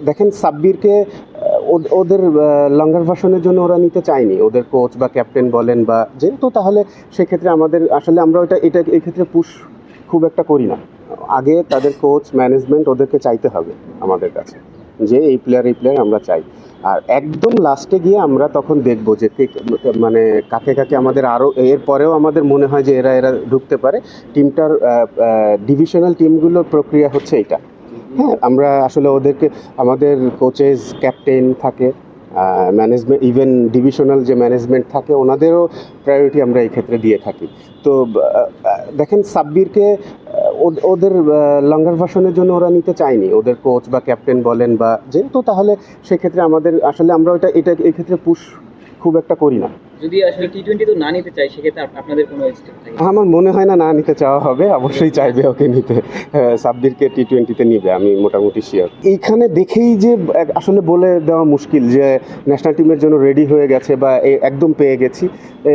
দেখেন সাব্বিরকে ওদ- ওদের লঙ্গার ভার্সনের জন্য ওরা নিতে চায়নি। ওদের কোচ বা ক্যাপ্টেন বলেন বা যেহেতু তাহলে সেক্ষেত্রে আমাদের, আসলে আমরা ওটা এটা এই ক্ষেত্রে পুশ খুব একটা করি না। আগে তাদের কোচ ম্যানেজমেন্ট ওদেরকে চাইতে হবে আমাদের কাছে, যে এই প্লেয়ার এই প্লেয়ার আমরা চাই। আর একদম লাস্টে গিয়ে আমরা তখন দেখব যে মানে কাকে কাকে আমাদের আরও এর পরেও আমাদের মনে হয় যে এরা এরা ঢুকতে পারে। টিমটার ডিভিশনাল টিমগুলোর প্রক্রিয়া হচ্ছে এটা হ্যাঁ আমরা আসলে ওদেরকে, আমাদের কোচেস ক্যাপ্টেন থাকে ম্যানেজমেন্ট ইভেন ডিভিশনাল যে ম্যানেজমেন্ট থাকে, ওনাদেরও প্রায়োরিটি আমরা এই ক্ষেত্রে দিয়ে থাকি। তো দেখেন সাব্বিরকে ওদ- ওদের লঙ্গার ভার্সনের জন্য ওরা নিতে চায়নি। ওদের কোচ বা ক্যাপ্টেন বলেন বা যেহেতু তাহলে সেক্ষেত্রে আমাদের, আসলে আমরা ওটা এটা এই ক্ষেত্রে পুশ খুব একটা করি না। যদি আসলে টি টোয়েন্টি তো না নিতে চাই সেক্ষেত্রে আপনাদের কোনো আমার মনে হয় না না নিতে চাওয়া হবে অবশ্যই চাইবে ওকে নিতে। আহ, সাব্বিরকে টি টোয়েন্টিতে নিবে আমি মোটামুটি শিওর এইখানে দেখেই যে আসলে বলে দেওয়া মুশকিল যে ন্যাশনাল টিমের জন্য রেডি হয়ে গেছে বা একদম পেয়ে গেছি।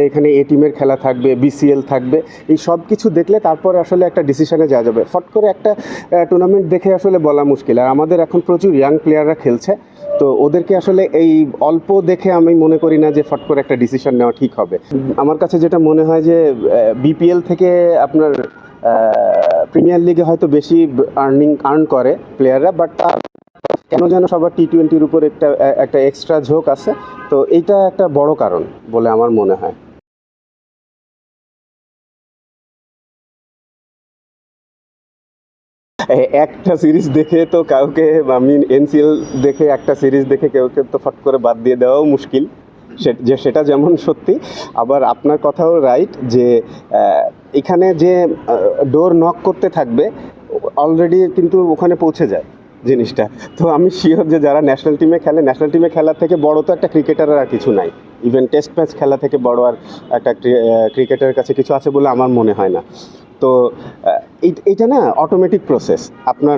এখানে এ টিমের খেলা থাকবে বিসিএল থাকবে এই সব কিছু দেখলে তারপরে আসলে একটা ডিসিশনে যাওয়া যাবে। ফট করে একটা টুর্নামেন্ট দেখে আসলে বলা মুশকিল। আর আমাদের এখন প্রচুর ইয়াং প্লেয়াররা খেলছে। তো ওদেরকে আসলে এই অল্প দেখে আমি মনে করি না যে ফট করে একটা ডিসিশন নেওয়া ঠিক হবে। আমার কাছে যেটা মনে হয় যে বিপিএল থেকে আপনার প্রিমিয়ার লিগে হয়তো বেশি আর্নিং আর্ন করে প্লেয়াররা বাট তার কেন যেন সবার টি টোয়েন্টির উপর একটা একটা এক্সট্রা ঝোঁক আছে। তো এইটা একটা বড় কারণ বলে আমার মনে হয়। একটা সিরিজ দেখে তো কাউকে আমি এনসিএল দেখে একটা সিরিজ দেখে কেউকে তো ফট করে বাদ দিয়ে দেওয়াও মুশকিল। যে সেটা যেমন সত্যি। আবার আপনার কথাও রাইট যে এখানে যে ডোর নক করতে থাকবে অলরেডি কিন্তু ওখানে পৌঁছে যায় জিনিসটা। তো আমি শিওর যে যারা ন্যাশনাল টিমে খেলে ন্যাশনাল টিমে খেলার থেকে বড় তো একটা ক্রিকেটার আর কিছু নাই। ইভেন টেস্ট ম্যাচ খেলা থেকে বড় আর একটা ক্রিকেটারের কাছে কিছু আছে বলে আমার মনে হয় না। তো এইটা না অটোমেটিক প্রসেস আপনার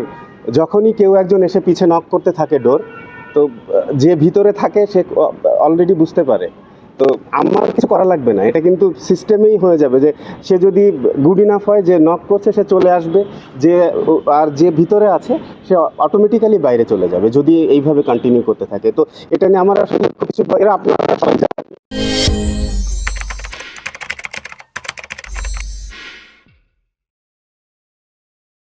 যখনই কেউ একজন এসে পিছে নক করতে থাকে ডোর তো, যে ভিতরে থাকে সে অলরেডি বুঝতে পারে। তো আমার কিছু করা লাগবে না। এটা কিন্তু সিস্টেমেই হয়ে যাবে যে সে যদি গুড ইনাফ হয় যে নক করছে, সে চলে আসবে। যে আর যে ভিতরে আছে, সে অটোমেটিক্যালি বাইরে চলে যাবে, যদি এইভাবে কন্টিনিউ করতে থাকে। তো এটা নিয়ে আমার আসলে কিছু আপনারা সবাই।